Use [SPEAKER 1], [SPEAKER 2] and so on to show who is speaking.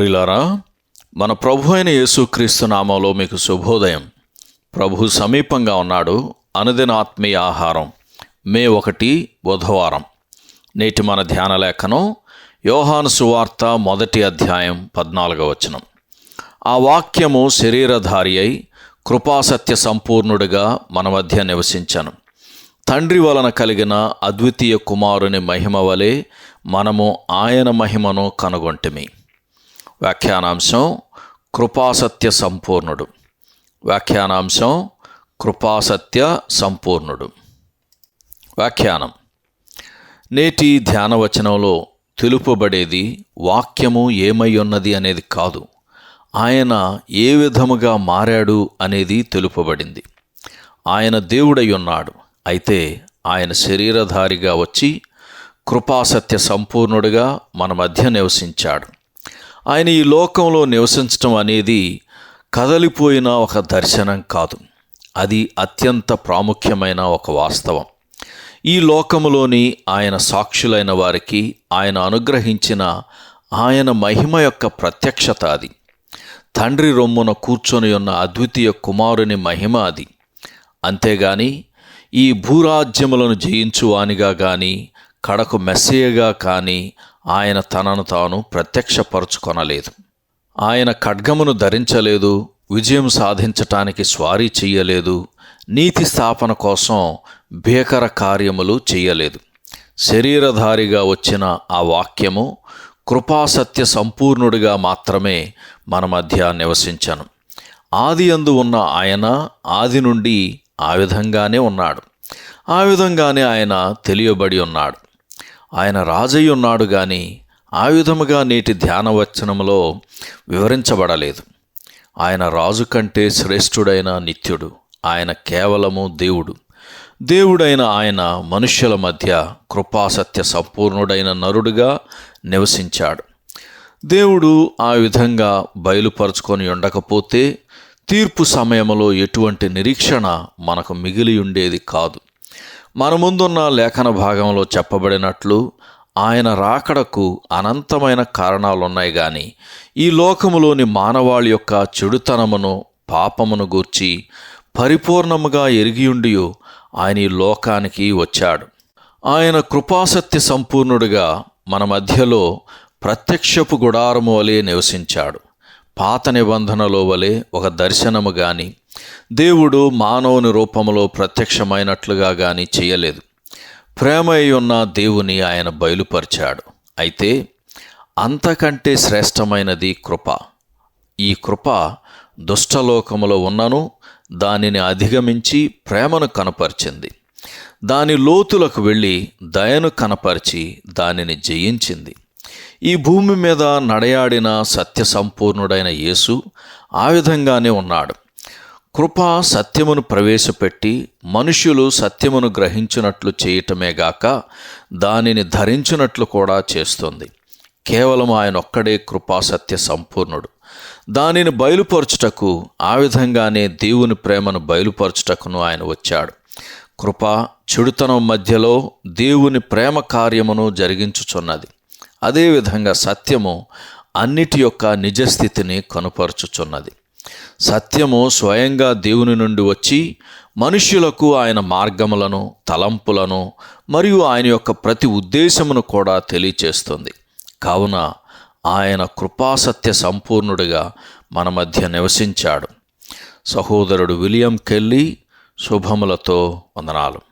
[SPEAKER 1] ప్రిలారా మన ప్రభు అయిన యేసుక్రీస్తు నామంలో మీకు శుభోదయం. ప్రభు సమీపంగా ఉన్నాడు అనుదిన ఆత్మీయ ఆహారం మే ఒకటి బుధవారం. నేటి మన ధ్యాన లేఖనం యోహాను సువార్త మొదటి అధ్యాయం పద్నాలుగవ వచనం. ఆ వాక్యము శరీరధారి అయి కృపాసత్య సంపూర్ణుడిగా మన మధ్య నివసించను. తండ్రి వలన కలిగిన అద్వితీయ కుమారుని మహిమ వలె మనము ఆయన మహిమను కనుగొంటిమి. వ్యాఖ్యానాంశం కృపాసత్య సంపూర్ణుడు. వ్యాఖ్యానాంశం కృపాసత్య సంపూర్ణుడు. వ్యాఖ్యానం. నేటి ధ్యానవచనంలో తెలుపబడేది వాక్యము ఏమై ఉన్నది అనేది కాదు. ఆయన ఏ విధముగా మారాడు అనేది తెలుపబడింది. ఆయన దేవుడై ఉన్నాడు అయితే ఆయన శరీరధారిగా వచ్చి కృపాసత్య సంపూర్ణుడిగా మన మధ్య నివసించాడు. ఆయన ఈ లోకంలో నివసించటం అనేది కదలిపోయిన ఒక దర్శనం కాదు. అది అత్యంత ప్రాముఖ్యమైన ఒక వాస్తవం. ఈ లోకములోని ఆయన సాక్షులైన వారికి ఆయన అనుగ్రహించిన ఆయన మహిమ యొక్క ప్రత్యక్షత అది. తండ్రి రొమ్మున కూర్చొని ఉన్న అద్వితీయ కుమారుని మహిమ అది. అంతేగాని ఈ భూరాజ్యములను జయించువానిగా కానీ కడకు మెస్సేయగా కానీ ఆయన తనను తాను ప్రత్యక్షపరుచుకొనలేదు. ఆయన ఖడ్గమును ధరించలేదు విజయం సాధించటానికి స్వారీ చెయ్యలేదు నీతి స్థాపన కోసం భీకర కార్యములు చెయ్యలేదు. శరీరధారిగా వచ్చిన ఆ వాక్యము కృపాసత్య సంపూర్ణుడిగా మాత్రమే మన మధ్య నివసించను. ఆది అందు ఉన్న ఆయన ఆది నుండి ఆ విధంగానే ఉన్నాడు. ఆ విధంగానే ఆయన తెలియబడి ఉన్నాడు. ఆయన రాజయ్య ఉన్నాడు కానీ ఆ విధముగా నేటి ధ్యానవచనంలో వివరించబడలేదు. ఆయన రాజు కంటే శ్రేష్ఠుడైన నిత్యుడు ఆయన కేవలము దేవుడు. దేవుడైన ఆయన మనుష్యుల మధ్య కృపాసత్య సంపూర్ణుడైన నరుడుగా నివసించాడు. దేవుడు ఆ విధంగా బయలుపరుచుకొని ఉండకపోతే తీర్పు సమయంలో ఎటువంటి నిరీక్షణ మనకు మిగిలి ఉండేది కాదు. మన ముందున్న లేఖన భాగంలో చెప్పబడినట్లు ఆయన రాకడకు అనంతమైన కారణాలున్నాయి కానీ ఈ లోకములోని మానవాళి యొక్క చెడుతనమును పాపమును గూర్చి పరిపూర్ణముగా ఎరిగియుండి ఆయన ఈ లోకానికి వచ్చాడు. ఆయన కృపాసత్య సంపూర్ణుడిగా మన మధ్యలో ప్రత్యక్షపు గుడారము వలె నివసించాడు. పాత నిబంధనలో వలె ఒక దర్శనము గాని దేవుడు మానవుని రూపంలో ప్రత్యక్షమైనట్లుగా గాని చేయలేదు. ప్రేమ ఉన్న దేవుని ఆయన బయలుపరిచాడు. అయితే అంతకంటే శ్రేష్టమైనది కృప. ఈ కృప దుష్టలోకములో ఉన్నను దానిని అధిగమించి ప్రేమను కనపరిచింది. దాని లోతులకు వెళ్ళి దయను కనపరిచి దానిని జయించింది. ఈ భూమి మీద నడయాడిన సత్యసంపూర్ణుడైన యేసు ఆ విధంగానే ఉన్నాడు. కృప సత్యమును ప్రవేశపెట్టి మనుష్యులు సత్యమును గ్రహించినట్లు చేయటమే గాక దానిని ధరించినట్లు కూడా చేస్తుంది. కేవలం ఆయన ఒక్కడే కృపా సత్య సంపూర్ణుడు. దానిని బయలుపరచుటకు ఆ విధంగానే దేవుని ప్రేమను బయలుపరచుటకును ఆయన వచ్చాడు. కృప చెడుతనం మధ్యలో దేవుని ప్రేమ కార్యమును జరిగించుచున్నది. అదేవిధంగా సత్యము అన్నిటి యొక్క నిజస్థితిని కనుపరుచుచున్నది. సత్యము స్వయంగా దేవుని నుండి వచ్చి మనుష్యులకు ఆయన మార్గములను తలంపులను మరియు ఆయన యొక్క ప్రతి ఉద్దేశమును కూడా తెలియచేస్తుంది. కావున ఆయన కృపాసత్య సంపూర్ణుడిగా మన మధ్య నివసించాడు. సహోదరుడు విలియం కెల్లీ శుభములతో వందనాలు.